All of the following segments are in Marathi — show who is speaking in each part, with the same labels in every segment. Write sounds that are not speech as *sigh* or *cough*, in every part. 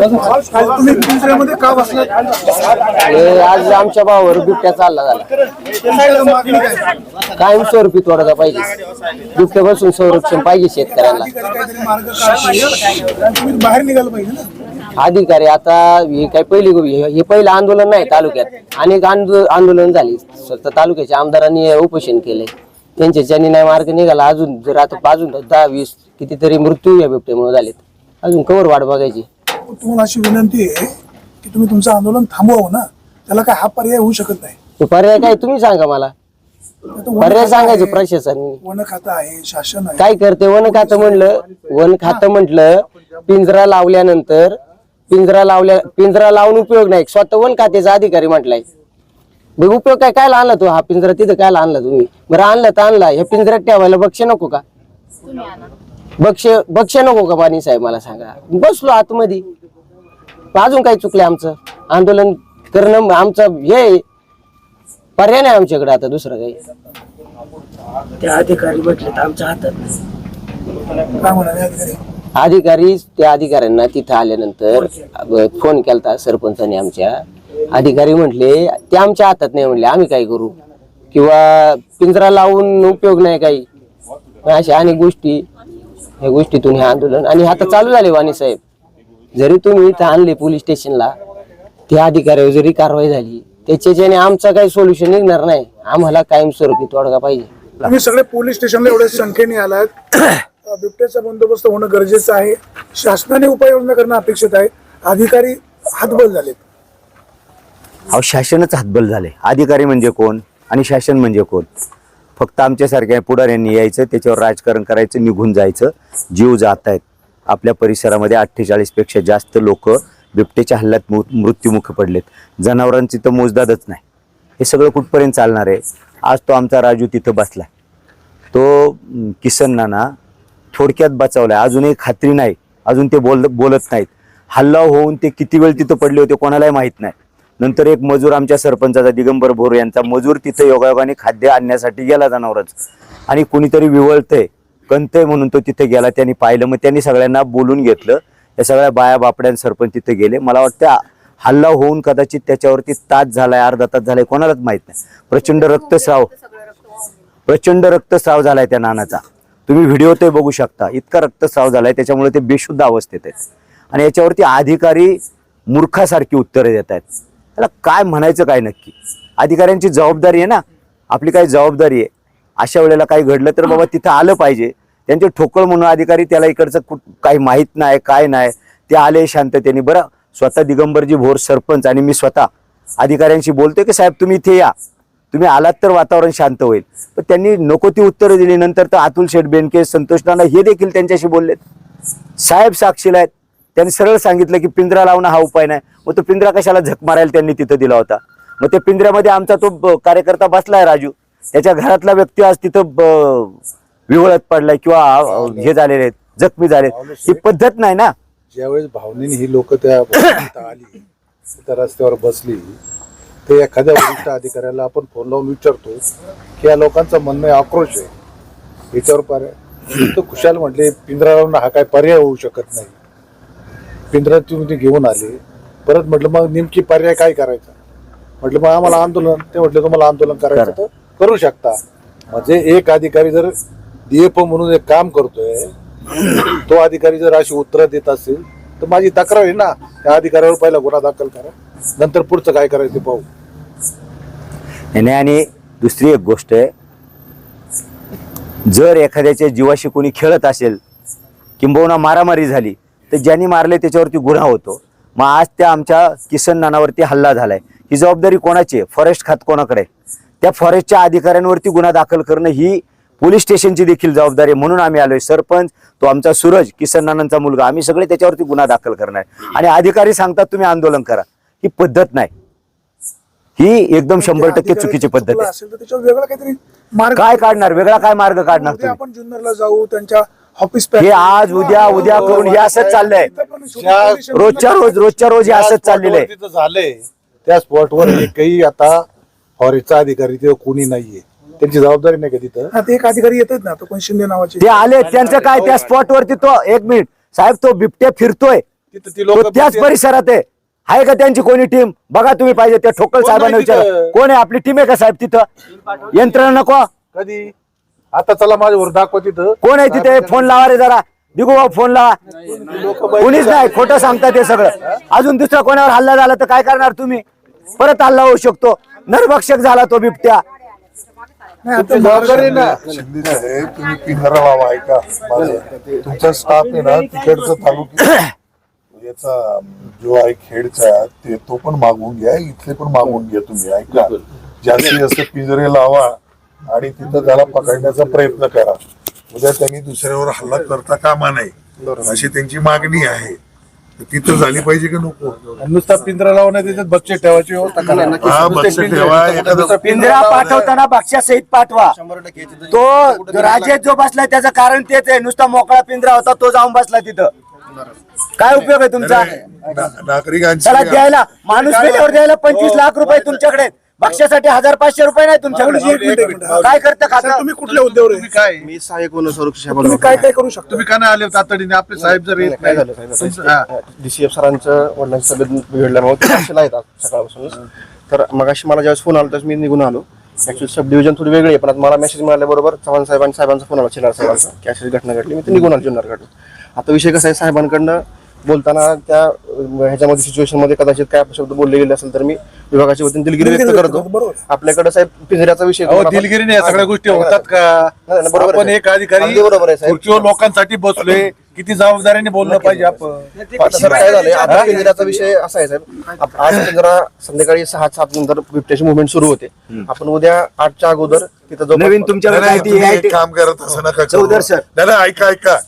Speaker 1: तुम्ही पिंजऱ्यामध्ये का बसलात
Speaker 2: हे आज आमच्या भावावर बिबट्या चालला झाला.
Speaker 1: मागणी काय?
Speaker 2: कायम स्वरूपी तोडगा पाहिजे. बिबट्यापासून संरक्षण पाहिजे शेतकऱ्यांना.
Speaker 1: अधिकारी काहीतरी मार्ग काढतील. आणि तुम्ही बाहेर निघालं पाहिजे ना
Speaker 2: अधिकारी आता हे काय पहिली गो- हे हे पहिलं आंदोलन नाही तालुक्यात. अनेक आंदो- आंदोलन झाली. स्वतः तालुक्याच्या आमदारांनी उपोषण केले. त्यांच्याच्यानी नाही मार्ग निघाला अजून जर आता अजून दहा वीस कितीतरी मृत्यू या बिबट्यामुळे झालेत. अजून कवर वाट बघायची.
Speaker 1: तुम्हाला अशी विनंती आहे की तुम्ही तुमचं आंदोलन थांबवावं ना. त्याला काय हा पर्याय होऊ शकत नाही.
Speaker 2: तो पर्याय काय तुम्ही सांगा मला.
Speaker 1: आता वन
Speaker 2: पर्याय
Speaker 1: खातं
Speaker 2: सांगायचे
Speaker 1: आहे,
Speaker 2: प्रशासन
Speaker 1: वन खातं आहे शासन आहे.
Speaker 2: काय करते वन खातं म्हणलं वन खातं म्हटलं पिंजरा लावल्यानंतर पिंजरा लावल्या पिंजरा लावून उपयोग नाही. स्वतः वन खात्याचा अधिकारी म्हटलाय. बघ उपयोग काय? काय आणला तो हा पिंजरा? तिथं काय आणला तुम्ही? बरं आणलं तर आणला. ह्या पिंजऱ्यात ठेवायला बक्ष नको का? बक्ष बक्ष नको का पाणी साहेब मला सांगा? बसलो आतमध्ये. अजून काय चुकलं आमचं? आंदोलन करणं आमचं हे आहे. पर्याय नाही आमच्याकडे आता दुसरं काही.
Speaker 3: ते अधिकारी म्हटले तर आमच्या हातात
Speaker 1: अधिकारी
Speaker 2: त्या अधिकाऱ्यांना तिथं आल्यानंतर फोन केलता सरपंचाने आमच्या. अधिकारी म्हटले ते आमच्या हातात नाही. म्हणले आम्ही काय करू? किंवा पिंजरा लावून उपयोग नाही काही. अशा अनेक गोष्टी या गोष्टीतून हे आंदोलन. आणि आता चालू झाले वाणी साहेब. जरी तुम्ही इथं आणले पोलीस स्टेशनला त्या अधिकाऱ्यावर जरी कारवाई झाली त्याच्याच्याने आमचं काही सोल्युशन निघणार नाही आम्हाला कायमस्वरूपी तोडगा पाहिजे.
Speaker 1: तुम्ही सगळे पोलीस स्टेशनला एवढ्या संख्येने आलात. *coughs* बिबट्याचा बंदोबस्त होणं गरजेचं आहे. शासनाने उपाययोजना करणं अपेक्षित आहे. अधिकारी हातबल झालेत.
Speaker 4: अहो शासनच हातबल झाले. अधिकारी म्हणजे कोण आणि शासन म्हणजे कोण? फक्त आमच्यासारख्या पुढाऱ्यांनी यायचं त्याच्यावर राजकारण करायचं निघून जायचं. जीव जात आहेत आपल्या परिसरामध्ये अठ्ठेचाळीसपेक्षा जास्त लोक बिबटेच्या हल्ल्यात मु पडलेत. जनावरांची तर मोजदादच नाही. हे सगळं कुठपर्यंत चालणार आहे? आज तो आमचा राजू तिथं बसला. तो अं, किसन नाना थोडक्यात बचावलाय. अजूनही खात्री नाही. अजून ते बोल बोलत नाहीत. हल्ला होऊन ते किती वेळ तिथं पडले होते कोणालाही माहीत नाही. नंतर एक मजूर आमच्या सरपंचाचा दिगंबर भोर यांचा मजूर तिथं योगायोगाने खाद्य आणण्यासाठी गेला जनावरच. आणि कुणीतरी विवळतंय कंतय म्हणून तो तिथे गेला त्यांनी पाहिलं. मग त्यांनी सगळ्यांना बोलून घेतलं. या सगळ्या बाया बापड्यां सरपंच तिथे गेले. मला वाटतं हल्ला होऊन कदाचित त्याच्यावरती तास झालाय अर्धा तास झालाय कोणालाच माहीत नाही. प्रचंड रक्तस्राव. प्रचंड रक्तस्राव झालाय त्या नानाचा. तुम्ही व्हिडिओ ते बघू शकता. इतका रक्तस्राव झालाय त्याच्यामुळे ते बेशुद्ध अवस्थेत आहेत. आणि याच्यावरती अधिकारी मूर्खासारखी उत्तरे देत आहेत त्याला काय म्हणायचं काय नक्की? अधिकाऱ्यांची जबाबदारी आहे ना? आपली काही जबाबदारी आहे. अशा वेळेला काही घडलं तर बाबा तिथं आलं पाहिजे. त्यांचे ठोकळ म्हणून अधिकारी त्याला इकडचं कुठ काही माहीत नाही काय नाही. ते आले शांततेने. बरं स्वतः दिगंबरजी भोर सरपंच आणि मी स्वतः अधिकाऱ्यांशी बोलतोय की साहेब तुम्ही इथे या. तुम्ही आलात तर वातावरण शांत होईल. पण त्यांनी नको ती उत्तरं दिली. नंतर तर अतुल शेठ बेनके संतोष नाना हे देखील त्यांच्याशी बोललेत. साहेब साक्षीला आहेत. त्यांनी सरळ सांगितलं की पिंजरा लावणं हा उपाय नाही. मग तो पिंजरा कशाला झक मारायला त्यांनी तिथं दिला होता? मग त्या पिंजऱ्यामध्ये आमचा तो कार्यकर्ता बसलाय राजू. त्याच्या घरातला व्यक्ती आज तिथं विवळत पडलाय किंवा हे झालेले आहेत जखमी झाले ही पद्धत नाही ना?
Speaker 5: ज्यावेळेस भावनेने ही लोक त्या आली त्या रस्त्यावर बसली ते एखाद्या वरिष्ठ अधिकाऱ्याला आपण फोन लावून विचारतो की या लोकांचं म्हणणं आक्रोश आहे. याच्यावर पर्याय खुशाल म्हटले पिंजरा लावून हा काय पर्याय होऊ शकत नाही. तुम्ही ते घेऊन आले. परत म्हटलं मग नेमकी पर्याय काय करायचा? म्हटलं मग आम्हाला आंदोलन. ते म्हटलं तुम्हाला आंदोलन करायचं तर करू शकता. म्हणजे एक अधिकारी जर डीएफओ म्हणून एक काम करतोय तो अधिकारी जर अशी उत्तरं देत असेल तर माझी तक्रार आहे ना त्या अधिकाऱ्यावर पहिला गुन्हा दाखल करा. नंतर पुढचं काय करायचं ते पाहू.
Speaker 4: नाही आणि दुसरी एक गोष्ट आहे. जर एखाद्याच्या जीवाशी कोणी खेळत असेल किंबहुना मारामारी झाली तर ज्यांनी मारले त्याच्यावरती गुन्हा होतो. मग आज त्या आमच्या किसन नानावरती हल्ला झालाय. ही जबाबदारी कोणाची आहे? फॉरेस्ट खात कोणाकडे? त्या फॉरेस्टच्या अधिकाऱ्यांवरती गुन्हा दाखल करणं ही पोलीस स्टेशनची देखील जबाबदारी म्हणून आम्ही आलोय. सरपंच तो आमचा सूरज किसन नानांचा मुलगा आम्ही सगळे त्याच्यावरती गुन्हा दाखल करणार आणि अधिकारी सांगतात तुम्ही आंदोलन करा. ही पद्धत नाही. ही एकदम शंभर टक्के चुकीची पद्धत आहे.
Speaker 1: असेल तर त्याच्यावर वेगळा काहीतरी मार्ग
Speaker 4: काय काढणार? वेगळा काय मार्ग काढणार
Speaker 1: आपण जुन्नरला जाऊ त्यांच्या ऑफिस
Speaker 4: हे आज उद्या उद्या करून हे असंच चाललंय. रोजच्या रोज रोजच्या रोज हे असंच चाललेलं आहे.
Speaker 5: तिथं झालंय. त्या स्पॉटवर एकही आता फॉरेस्टचा अधिकारी तिथं कोणी नाहीये. त्यांची जबाबदारी नाही का तिथं?
Speaker 1: ते एक अधिकारी येतात ना तो कोण शिंदे नावाचे.
Speaker 4: ते आले त्यांचं काय त्या स्पॉट वरती तो एक मिनिट साहेब तो बिबट्या फिरतोय.
Speaker 5: तिथं ती
Speaker 4: तो
Speaker 5: लोक
Speaker 4: त्याच परिसरात आहे. आहे का त्यांची कोणी टीम बघा तुम्ही पाहिजे त्या ठोकल
Speaker 5: कोण
Speaker 4: साहेबांना
Speaker 5: नाही
Speaker 4: विचारा? कोण आहे? आपली टीम आहे का साहेब तिथं? यंत्रणा नको.
Speaker 5: कधी? आता चला माझ्यावर दाखवा तिथं.
Speaker 4: कोण आहे तिथे? फोन लावा रे जरा. दिगू भाऊ फोन लावा. कुणीच नाही खोटं सांगता ते सगळं. अजून दुसरा कोणावर हल्ला झाला तर काय करणार तुम्ही? परत हल्ला होऊ शकतो. नरभक्षक झाला तो बिबट्या.
Speaker 1: नाही आता
Speaker 5: जबाबदारी ना
Speaker 6: शिंदे साहेब तुम्ही पिंजरा लावा ऐका. माझं तुमचा स्टाफ आहे ना तिकडचं याचा जो आहे खेडचा ते तो पण मागवून घ्या इथले पण मागवून घ्या तुम्ही ऐका. जास्तीत जास्त पिंजरे लावा आणि तिथं त्याला पकडण्याचा प्रयत्न करा. उद्या त्यांनी दुसऱ्यावर हल्ला करता कामा नाही अशी त्यांची मागणी आहे. तर तिथं झाली पाहिजे की नको?
Speaker 5: नुसता पिंजरा लावण्यात त्याच्यात ठेवायची
Speaker 6: हा बक्ष ठेवा एखादं
Speaker 4: पिंजरा पाठवताना बक्षासहित पाठवा तो राजेश जो बसलाय त्याचं कारण तेच आहे. नुसता मोकळा पिंजरा होता तो जाऊन बसला तिथं. काय उपयोग आहे तुमचा?
Speaker 6: नागरिकांची
Speaker 4: द्यायला. माणूस द्यायला पंचवीस लाख रुपये तुमच्याकडे बक्षासाठी हजार पाचशे रुपये नाही तुमच्याकडे. काय करतं खाता
Speaker 1: तुम्ही कुठल्या?
Speaker 5: तुम्ही काय?
Speaker 7: मी सहाय्यक म्हणून संरक्षण
Speaker 1: तुम्ही काय काय करू शकता?
Speaker 5: तुम्ही का नाही आले तातडीने? आपले साहेब जर येत
Speaker 7: काय
Speaker 5: नाही
Speaker 7: झालं
Speaker 5: हा.
Speaker 7: डीसीएफ सरांचं वडिलांची तब्येत बिघडल्यामुळे येतात सकाळपासूनच. तर मग अशी मला ज्यावेळेस फोन आला त्यावेळेस मी निघून आलो. ऍक्च्युली सब डिव्हिजन थोडी वेगळी आहे पण आता मला मेसेज मिळाल्याबरोबर चव्हाण साहेबांनी साहेबांचा फोन आला चिनार साहेबांचा. की अशी घटना घडली मी ते निघून आलो जुन्नरकडून. आता विषय कसा आहे साहेबांकडनं बोलताना त्या ह्याच्यामध्ये सिच्युएशनमध्ये कदाचित काय शब्द बोलले गेले असेल तर मी विभागाच्या वतीने दिलगिरी व्यक्त
Speaker 1: दिलगिरी
Speaker 7: करतो. आपल्याकडे साहेब पिंजऱ्याचा विषय
Speaker 5: दिलगिरीने या सगळ्या गोष्टी होतात का?
Speaker 7: नाही, नाही, बरोबर
Speaker 5: आपण एक. अधिकारी
Speaker 7: बरोबर आहे, साहेब.
Speaker 5: खुर्चीवर लोकांसाठी बसलोय किती जबाबदारीने बोललं पाहिजे आपण?
Speaker 7: आता सर काय झालंय? आता पिंजऱ्याचा विषय असा आहे साहेब. आप- आज पिंजरा संध्याकाळी सहा सात नंतर बिबट्याची मुवमेंट सुरू होते. आपण उद्या आठच्या अगोदर तिथं जो
Speaker 4: नवीन
Speaker 6: नाही, एक काम करत असं नका.
Speaker 4: चौधर सर.
Speaker 6: नाही नाही, ऐका ऐका.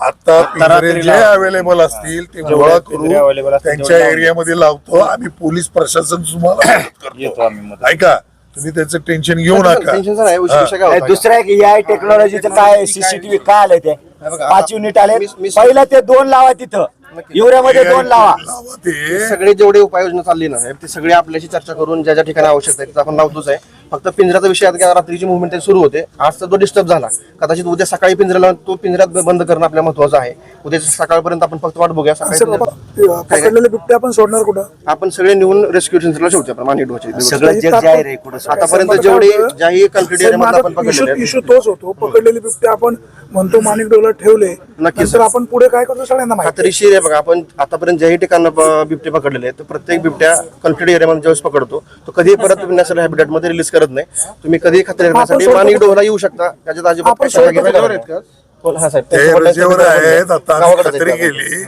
Speaker 6: आता पिंजरे जे अवेलेबल असतील ते गोळा करू त्यांच्या एरियामध्ये लावतो. आम्ही पोलीस प्रशासन तुम्हाला मदत *coughs* करतो. ऐका तुम्ही त्याचं टेन्शन घेऊ नका.
Speaker 7: आहे?
Speaker 4: दुसरं एक एआय टेक्नॉलॉजीचं काय सीसीटीव्ही काय आलंय ते? पाच युनिट आले पहिलं ते दोन लावा तिथं. युरियामध्ये दोन लावा.
Speaker 6: लावा ते.
Speaker 7: सगळे जेवढे उपाययोजना चालली ना ते सगळे आपल्याशी चर्चा करून ज्या ज्या ठिकाणी आवश्यक आहे तिथं आपण लावतोच आहे. फक्त पिंजऱ्याचा विषय आता रात्रीची मुवमेंट सुरू होते. आज तर तो डिस्टर्ब झाला. कदाचित उद्या सकाळी लावून तो पिंजऱ्यात बंद करणं आपल्या महत्वाचं आहे. उद्या सकाळपर्यंत आपण फक्त वाट बघूया सकाळी
Speaker 1: सर बिबटे आपण सोडणार कुठं?
Speaker 7: आपण सगळे नेऊन रेस्क्यू सेंटरला शेवटी आपण
Speaker 4: कुठं सोडायचं.
Speaker 7: आतापर्यंत जेवढे ज्याही कन्फ्लिक्ट एरियामध्ये आपण
Speaker 1: इशू
Speaker 7: पकडलेले
Speaker 1: इशू तोच होतो पकडलेले बिबटे आपण म्हणतो माणिक डोला ठेवले.
Speaker 7: नक्कीच.
Speaker 1: नंतर आपण पुढे काय करतो सगळ्यांना माहिती
Speaker 7: खात्रीशीर आहे बघा आपण आतापर्यंत ज्याही ठिकाणी बिबटे पकडलेले आहेत तर प्रत्येक बिबट्या कन्फ्लिक्ट एरियामध्ये ज्यावेळेस पकडतो तो कधी परत नॅशनल हॅबिटेटमध्ये रिलीज करत नाही. तुम्ही कधी खात्री करण्यासाठी. मानिक डोहला येऊ शकता. त्याच्यात अजिबात. हो, हा
Speaker 6: ते रजेवर आहेत आता खात्री केली.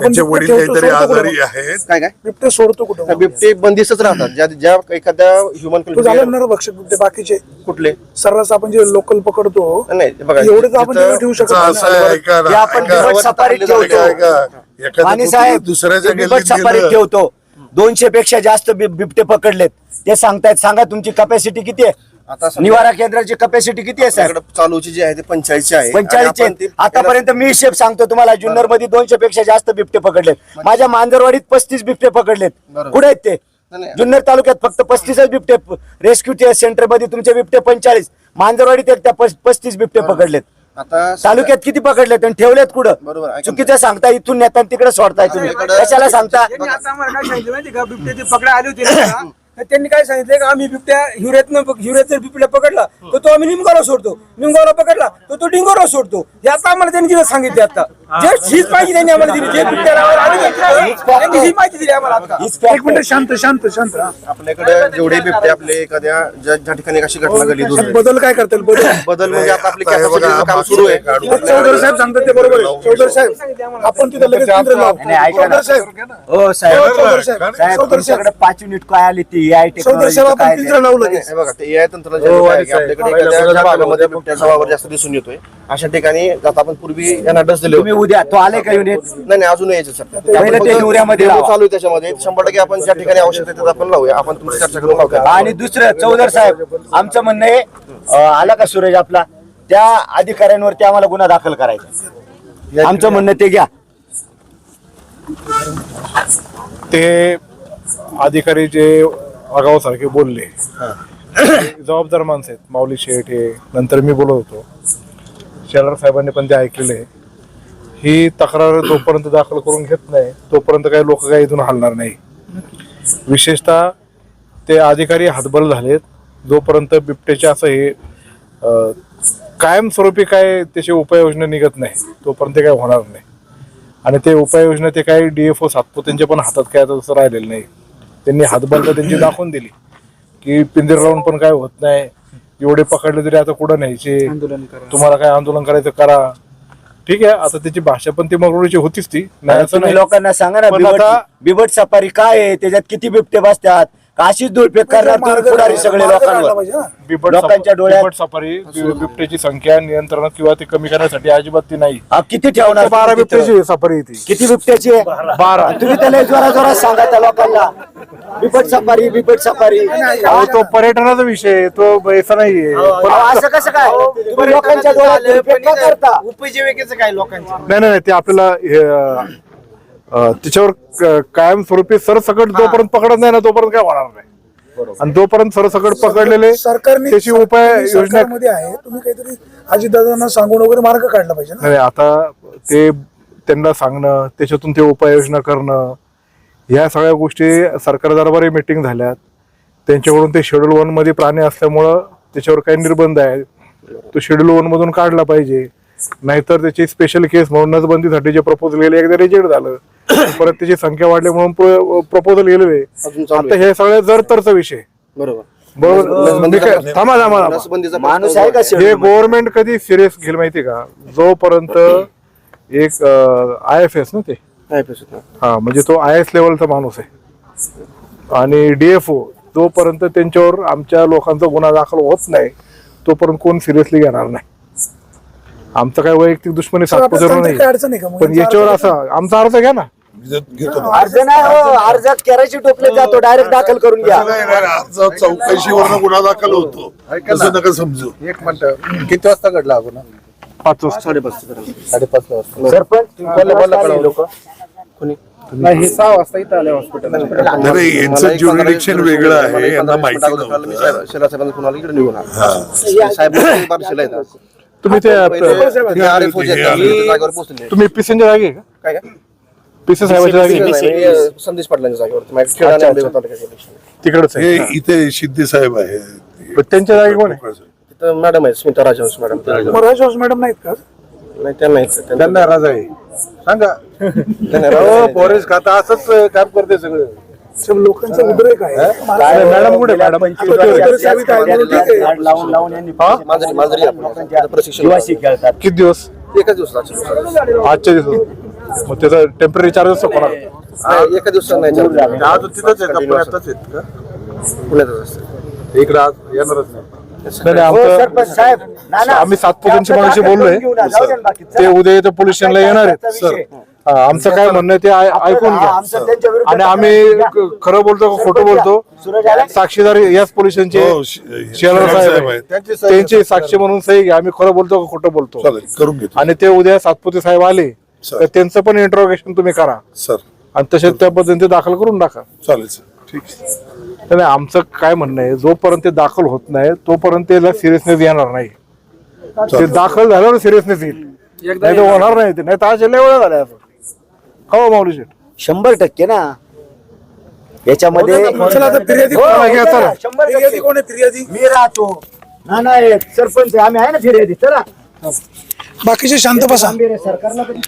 Speaker 6: त्यांचे
Speaker 1: बिबटे
Speaker 6: वडील काहीतरी आजारी
Speaker 1: कुठं?
Speaker 6: आहेत.
Speaker 7: काय काय?
Speaker 1: बिबटे सोडतो कुठं?
Speaker 7: बिबटे बंदिस्तच राहतात. ज्या ज्या एखाद्या ह्युमन
Speaker 1: बिबटे बाकीचे.
Speaker 7: कुठले?
Speaker 1: सर्रास आपण जे लोकल पकडतो
Speaker 7: नाही ते बघा
Speaker 1: एवढे आपण ठेवू शकत
Speaker 6: दुसऱ्याच्या
Speaker 4: ठेवतो दोनशे पेक्षा जास्त बिब- बिबटे पकडलेत. ते सांगतायत सांगा तुमची कपॅसिटी किती आहे?
Speaker 7: आता
Speaker 4: निवारा केंद्राची कपॅसिटी किती आहे साहेब
Speaker 7: आपल्याकडे चालूची जी आहे ते पंचाळीसची आहे. आणि ती-
Speaker 4: आतापर्यंत मी हिशेब सांगतो तुम्हाला जुन्नरमध्ये दोनशे पेक्षा जास्त बिबटे पकडलेत. माझ्या मांजरवाडीत पस्तीस बिबटे पकडलेत.
Speaker 7: बरोबर.
Speaker 4: कुठे आहेत ते?
Speaker 7: नाही.
Speaker 4: जुन्नर तालुक्यात फक्त पस्तीसच बिबटे रेस्क्यू सेंटरमध्ये तुमचे बिबटे पंचाळीस मांजरवाडीत एक त्या पस- पस्तीस बिबटे पकडलेत.
Speaker 7: आता
Speaker 4: तालुक्यात किती पकडलेत आणि ठेवलेत कुठं. चुकीचं सांगता इथून नेता तिकडे सोडताय तुम्ही.
Speaker 7: आपल्याकडं-
Speaker 4: कशाला सांगता?
Speaker 3: त्यांनी आता आम्हाला काय सांगितलं माहिती का? बिबटे ते पकडा आले होते ना? *coughs* तर त्यांनी काय सांगितलं का आम्ही बिबट्या हिवऱ्यातनं हिवऱ्यात जर बिबट्या पकडला तर तो आम्ही निमगावला सोडतो. निमगावला पकडला तर तो डिंगोरला सोडतो. हे आता आम्हाला त्यांनी तिथं सांगितले आता. जे हीच माहिती त्यांनी आम्हाला दिली जे बिबट्या लावायला आले होते, त्यांनी ही माहिती दिली आम्हाला आता.
Speaker 1: एक मिनिट शांत शांत शांत हा.
Speaker 7: आपल्याकडे जेवढे बिबटे आपले एखाद्या ज्या ज्या ठिकाणी अशी घटना घडली दुर्दैवी.
Speaker 1: बदल काय करतील? बदल *laughs*
Speaker 7: बदल म्हणजे आता आपली
Speaker 6: बघा,
Speaker 7: कॅपॅसिटीचं काम सुरू आहे.
Speaker 1: चौधरी साहेब सांगतात ते बरोबर आहे. चौधरी साहेब आपण तिथं लगेच केंद्र लावू.
Speaker 4: नाही, ऐका ना.
Speaker 1: चौधरी साहेब.
Speaker 4: हो साहेब.
Speaker 1: हो, चौधरी साहेब.
Speaker 4: साहेब
Speaker 1: चौधरी साहेब.
Speaker 4: तुमच्याकडे पाच युनिट काय आली ती? एआय टेक्नॉलॉजी
Speaker 1: आपण
Speaker 4: काय
Speaker 1: लगेच.
Speaker 7: हे बघा ते एआय तंत्रज्ञान
Speaker 5: हो,
Speaker 7: जे आहे,
Speaker 5: आणि साहेब,
Speaker 7: आपल्याकडे
Speaker 5: पहिल्या
Speaker 7: एखाद्या
Speaker 5: बघा,
Speaker 7: ज्या भागामध्ये
Speaker 5: बघा,
Speaker 7: बिबट्याचा वावर जास्त दिसून येतोय. अशा ठिकाणी आता आपण पूर्वी यांना डस दिले
Speaker 4: तुम्ही
Speaker 7: होते.
Speaker 4: उद्या तो आले का युनिट
Speaker 7: नाही नाही अजून यायचं सर.
Speaker 4: पहिले ते लावा.
Speaker 7: चालू आहे त्याच्यामध्ये. शंभर टक्के आपण ज्या ठिकाणी आवश्यक आहे तिथं आपण लावूया. आपण तुमची चर्चा करून लावूया
Speaker 4: आणि दुसरं चौधर साहेब आमचं म्हणणं आहे अं, आला का सुरेश आपला? त्या अधिकाऱ्यांवरती आम्हाला गुन्हा दाखल करायचा आमचं म्हणणं ते घ्या.
Speaker 5: ते अधिकारी जे आगावासारखे बोलले. जबाबदार माणसं आहेत. माऊली शेठ हे. नंतर मी बोलत होतो. शेलार साहेबांनी पण ते ऐकलेले ही तक्रार जोपर्यंत दाखल करून घेत नाही. तोपर्यंत काही लोक काही इथून हलणार नाही. विशेषतः ते अधिकारी हातबल झालेत. जोपर्यंत बिबटेचे असं हे कायमस्वरूपी काय त्याची उपाययोजना निघत नाही तोपर्यंत काय होणार नाही. आणि ते उपाययोजना ते काही डी एफ ओ सातपुतेंच्या पण हातात काय तसं राहिलेलं नाही. त्यांनी हातबल तर त्यांची दाखवून दिली. की पिंजर लावून पण काय होत नाही. एवढे पकडले तरी आता कुठं न्यायचे? तुम्हाला काय आंदोलन करायचं? करा. ठीक आहे आता त्याची भाषा पण ती मगरूची होतीच ती. नाही.
Speaker 4: लोकांना सांगा ना बिबट सफारी काय आहे? त्याच्यात किती बिबटे बसतात? अशीच दुर्फेक करणार तुम्ही पुढारी सगळे लोकांवर.
Speaker 5: बिबट
Speaker 4: लोकांच्या डोळ्यात-
Speaker 5: बिबट सफारी बि- बिबट्याची संख्या नियंत्रणात किंवा ती कमी करण्यासाठी अजिबात ती नाही.
Speaker 4: किती ठेवणार?
Speaker 5: बारा
Speaker 4: तुम्ही तिथं?
Speaker 5: बिबट्याची सफारी आहे ती.
Speaker 4: किती बिबट्याची आहे?
Speaker 5: बारा.
Speaker 4: आणि तुम्ही त्याला जोरा जोरात सांगा त्या लोकांना. बिबट सफारी बिबट सफारी.
Speaker 5: अहो, तो पर्यटनाचा विषय आहे, तो ऐसा नाहीये पण
Speaker 4: अहो, असं कसं काय? तुम्ही लोकांच्या डोळ्यात दुर्फेक का करता.
Speaker 3: उपजीविकेचं काय लोकांचं?
Speaker 5: नाही नाही नाही, ते आपल्याला हे, क- कायमस्वरूपी सरसकट जोपर्यंत पकडत नाही ना तोपर्यंत काय होणार नाही. आणि जोपर्यंत सरसकट पकडलेले
Speaker 1: सरकारने
Speaker 5: त्याची उपाय
Speaker 1: तुम्ही
Speaker 5: योजना
Speaker 1: सरकारमध्ये आहे. तुम्ही काहीतरी अजितदादांना सांगून वगैरे मार्ग काढला पाहिजे
Speaker 5: नाही आता ते त्यांना सांगणं त्याच्यातून ते उपाययोजना करणं ह्या सगळ्या गोष्टी सरकार दरबारी मिटिंग झाल्यात. त्यांच्याकडून ते शेड्यूल वनमध्ये प्राणी असल्यामुळं त्याच्यावर काही निर्बंध आहे तो शेड्यूल वन मधून काढला पाहिजे. नाहीतर त्याची स्पेशल केस म्हणून नसबंदीसाठी जे प्रपोजल गेले एकदा रिजेक्ट झालं. *coughs* परत त्याची संख्या वाढली म्हणून प्रपोजल गेलेले
Speaker 7: चालू
Speaker 5: आता हे सगळे जर तरचा विषय.
Speaker 7: बरोबर.
Speaker 5: थांबा थांबा
Speaker 4: माणूस आहे का
Speaker 5: हे गव्हर्नमेंट कधी सिरियस घेईल माहिती का? जोपर्यंत एक आय एफ एस ना ते. हा म्हणजे तो आय एस लेवलचा माणूस आहे. आणि डीएफओ जोपर्यंत त्यांच्यावर आमच्या लोकांचा गुन्हा दाखल होत नाही तोपर्यंत कोण सिरियसली घेणार नाही. आमचं काय वैयक्तिक दुश्मनी सातपुतेवर? नाही पण
Speaker 1: यांचा
Speaker 5: याच्यावर असं आमचा अर्ज घ्या ना.
Speaker 4: अर्ज नाही हो अर्जात केराची टोपले जातो डायरेक्ट दाखल करून घ्या
Speaker 6: असं नाही ना, आज चौकशीवरनं गुन्हा दाखल होतो तसं नका समजू
Speaker 5: एक मिनिट किती वाजता घडला गुन्हा पाच वाजता
Speaker 7: साडेपाच
Speaker 5: साडेपाच वाजता
Speaker 4: सरपंच लोक
Speaker 5: नाही सहा वाजता इथं आले हॉस्पिटल
Speaker 6: अरे यांचं ज्युरिडिक्शन वेगळं आहे यांना माहिती
Speaker 7: शेला फोन आला इकडे निघून आला साहेब बारशेला येतात
Speaker 5: तुम्ही ते
Speaker 7: हे जागेवर पोहोचले
Speaker 5: तुम्ही पिसेंजर जागे का?
Speaker 7: काय काय?
Speaker 5: पिसे साहेबाच्या जागे.
Speaker 7: नाही, मी संदेश पाटलांच्या जागेवर माझ्या खेळा आणि आंबेगाव तालुक्याच्या election.
Speaker 5: तिकडच
Speaker 6: हे
Speaker 5: आहे
Speaker 6: इथे शिंदे साहेब आहे.
Speaker 5: पण त्यांच्या जागी कोण आहे?
Speaker 7: तिथं मॅडम आहे स्मिता राजहंस मॅडम.
Speaker 1: मग राजहंस मॅडम नाहीत का?
Speaker 7: नाही त्यांना येतं. त्यांना
Speaker 5: त्यांना राजा आहे. सांगा. फॉरेस्ट खाता असंच काम करते सगळं.
Speaker 1: लोकांचा उद्रेक आहे.
Speaker 5: काय मॅडम कुठे? मॅडम?
Speaker 4: लावून लावून यांनी
Speaker 7: मांजरी मांजरी प्रशिक्षण
Speaker 4: दिवाशी खेळतात.
Speaker 5: किती दिवस?
Speaker 7: एका दिवसात
Speaker 5: आजच्या दिवस मग त्याचा टेंपररी चार्जेस
Speaker 7: एका दिवसात नाही.
Speaker 5: आज तिथंच आहेत का?
Speaker 7: पुण्यातच असतं
Speaker 5: इकडे आज येणारच नाही.
Speaker 4: हो.
Speaker 5: आम्ही सातपुतेंची मगाशी बोललोय. ते उद्या स्टेशनला येणार आहेत. हा, आमचं काय म्हणणं आहे ते ऐकून घ्या.
Speaker 4: आमचं त्यांच्या विरुद्ध
Speaker 5: आणि आम्ही क- खरं बोलतो का खोटं बोलतो?
Speaker 4: आला?
Speaker 5: साक्षीदार याच पोलीस स्टेशनचे
Speaker 6: हो, श-
Speaker 5: शेलार
Speaker 6: शेलार
Speaker 5: साहेब
Speaker 6: आहेत.
Speaker 5: त्यांची साक्षी म्हणून सही घ्या. आम्ही खरं बोलतो का खोटं बोलतो?
Speaker 6: चालेल करून घेतो.
Speaker 5: आणि ते उद्या सातपुते साहेब आले
Speaker 6: सर.
Speaker 5: तर त्यांचं पण इंट्रोगेशन तुम्ही करा.
Speaker 6: सर.
Speaker 5: आणि तसेच त्या पद्धतीने ते दाखल करून टाका.
Speaker 6: चालेल सर. ठीक
Speaker 5: तर नाही, आमचं काय म्हणणं आहे जोपर्यंत ते दाखल होत नाही तोपर्यंत त्याला सिरियसनेस येणार नाही. ते दाखल झाल्यावर सिरियसनेस येईल. नाही तर होणार नाही ते. नाही तर आज लय वेळा झाल्या असं. हो माऊली शेठ
Speaker 4: शंभर टक्के ना याच्यामध्ये
Speaker 1: चला आता फिर्यादी
Speaker 4: हो,
Speaker 1: कोण
Speaker 4: हो,
Speaker 1: आहे?
Speaker 4: चला,
Speaker 1: चला.
Speaker 4: शंभर टक्के.
Speaker 1: फिर्यादी कोण आहे फिर्यादी
Speaker 4: मी राहतो ना नाही सरपंच आहे, आम्ही आहे ना फिर्यादी चला
Speaker 1: बाकीचे शांत बसा
Speaker 4: सरकारला कधी